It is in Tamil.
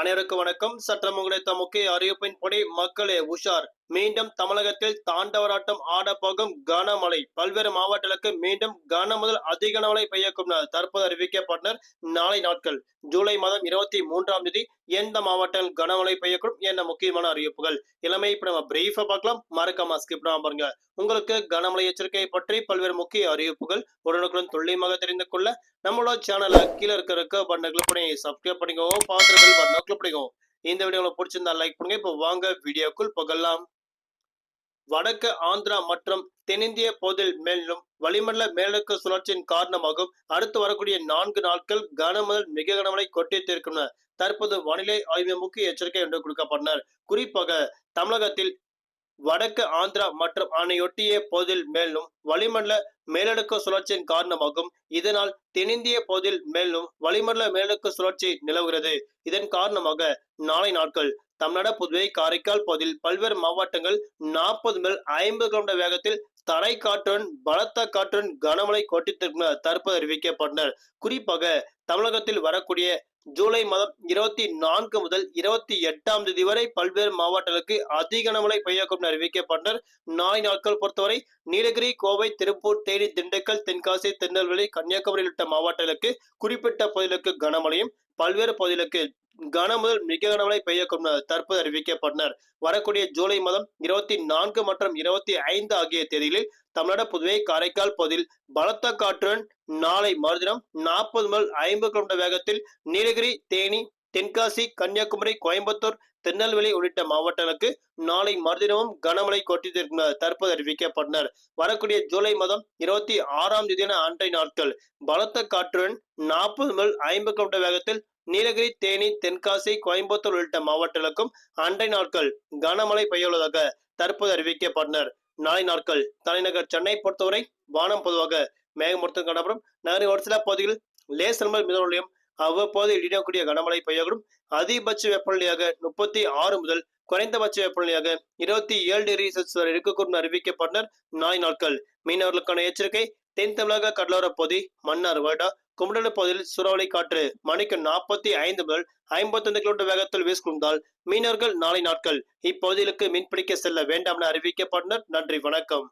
அனைவருக்கும் வணக்கம். சற்றம் கிடைத்த முக்கிய அறிவிப்பின்படி மக்களே உஷார். மீண்டும் தமிழகத்தில் தாண்டவராட்டம் ஆடப்போகும் கனமழை. பல்வேறு மாவட்டங்களுக்கு மீண்டும் கன முதல் அதிக கனமழை பெய்யக்கும் தற்போது அறிவிக்கப்பட்டனர் நாளை நாட்கள். ஜூலை மாதம் இருபத்தி மூன்றாம் தேதி எந்த மாவட்டங்கள் கனமழை பெய்யக்கூடும் என்ற முக்கியமான அறிவிப்புகள். இளமை இப்ப நம்ம பிரீஃபா பார்க்கலாம். மறக்காம ஸ்கிப் பாருங்க. உங்களுக்கு கனமழை எச்சரிக்கை பற்றி பல்வேறு முக்கிய அறிவிப்புகள் உடனுக்குடன் துல்லியமாக தெரிந்து கொள்ள நம்மளோட சேனல் கீழே இருக்க இருக்க பட்டனை கிளிக் பண்ணி சப்ஸ்கிரைப் பண்ணிக்கோ பாத்திரங்கள் பட்டனை கிளிக் இந்த வீடியோ உங்களுக்கு பிடிச்சிருந்தா லைக் பண்ணுங்க. இப்போ வாங்க வீடியோக்குள் புகழலாம் வடக்கு ஆந்திரா மற்றும் தென்னிந்திய பகுதியில் மேலும் வளிமண்டல மேலடுக்கு சுழற்சியின் காரணமாகவும் அடுத்து வரக்கூடிய நான்கு நாட்கள் கனமுதல் மிக கனமழை கொட்டித்திருக்கும் தற்போது வானிலை ஆய்வு முக்கிய எச்சரிக்கை என்று கொடுக்கப்பட்டனர். குறிப்பாக தமிழகத்தில் வடக்கு ஆந்திரா மற்றும் அணையொட்டிய பகுதியில் மேலும் வளிமண்டல மேலடுக்கு சுழற்சியின் காரணமாகும் இதனால் தென்னிந்திய பகுதியில் மேலும் வளிமண்டல மேலடுக்கு சுழற்சி நிலவுகிறது. இதன் காரணமாக நாளை நாட்கள் தமிழ்நாடு புதுவை காரைக்கால் பகுதியில் பல்வேறு மாவட்டங்கள் நாற்பது முதல் ஐம்பது கிலோமீட்டர் வேகத்தில் தரை காற்றுடன் பலத்த காற்றுடன் கனமழை கொட்டித்திருக்கும் தற்போது அறிவிக்கப்பட்டனர். குறிப்பாக தமிழகத்தில் வரக்கூடிய ஜூலை மாதம் இருபத்தி நான்கு முதல் இருபத்தி எட்டாம் தேதி வரை பல்வேறு மாவட்டங்களுக்கு அதிக கனமழை பெய்யக்கும் அறிவிக்கப்பட்டனர். நாய் நாட்கள் பொறுத்தவரை நீலகிரி கோவை திருப்பூர் தேனி திண்டுக்கல் தென்காசி திருநெல்வேலி கன்னியாகுமரி உள்ளிட்ட மாவட்டங்களுக்கு குறிப்பிட்ட பகுதிகளுக்கு கனமழையும் பல்வேறு பகுதிகளுக்கு கன முதல் மிக கனமழை பெய்யக்கும் தற்போது அறிவிக்கப்பட்டனர். வரக்கூடிய ஜூலை மாதம் இருபத்தி நான்கு மற்றும் இருபத்தி ஐந்து ஆகிய தேதிகளில் தமிழ்நாடு புதுவை காரைக்கால் பகுதியில் பலத்த காற்றுடன் நாளை மறுதினம் நாற்பது முதல் ஐம்பது கிலோமீட்டர் வேகத்தில் நீலகிரி தேனி தென்காசி கன்னியாகுமரி கோயம்புத்தூர் திருநெல்வேலி உள்ளிட்ட மாவட்டங்களுக்கு நாளை மறுதினமும் கனமழை கொட்டியிருக்கும் தற்போது அறிவிக்கப்பட்டனர். வரக்கூடிய ஜூலை மாதம் இருபத்தி ஆறாம் தேதியான அன்றைய நாட்கள் பலத்த காற்றுடன் நாற்பது முதல் ஐம்பது கிலோமீட்டர் வேகத்தில் நீலகிரி தேனி தென்காசி கோயம்புத்தூர் உள்ளிட்ட மாவட்டங்களுக்கும் அண்டை நாட்கள் கனமழை பெய்யுள்ளதாக தற்போது அறிவிக்கப்பட்டனர். நாளை நாட்கள் தலைநகர் சென்னை பொறுத்தவரை வானம் பொதுவாக மேகமூர்த்தம் காணப்படும். நகரின் ஒரு சில பகுதிகளில் லேசர் முதல் அவ்வப்போது இடியக்கூடிய கனமழை பெய்யக்கூடும். அதிகபட்ச வெப்பநிலையாக முப்பத்தி ஆறு முதல் குறைந்தபட்ச வெப்பநிலையாக இருபத்தி ஏழு டிகிரி செல்சியஸ் வரை இருக்கக்கூடும் அறிவிக்கப்பட்டனர். நாளை நாட்கள் மீனவர்களுக்கான எச்சரிக்கை தென் தமிழக கடலோர பகுதி மன்னார் வருடா குமடல பகுதியில் சூறாவளி காற்று மணிக்கு நாற்பத்தி ஐந்து முதல் ஐம்பத்தைந்து கிலோமீட்டர் வேகத்தில் வீசிக்கொண்டால் மீனவர்கள் நாளை நாட்கள் இப்பகுதிகளுக்கு மீன்பிடிக்க செல்ல வேண்டாம் என அறிவிக்கப்பட்டனர். நன்றி வணக்கம்.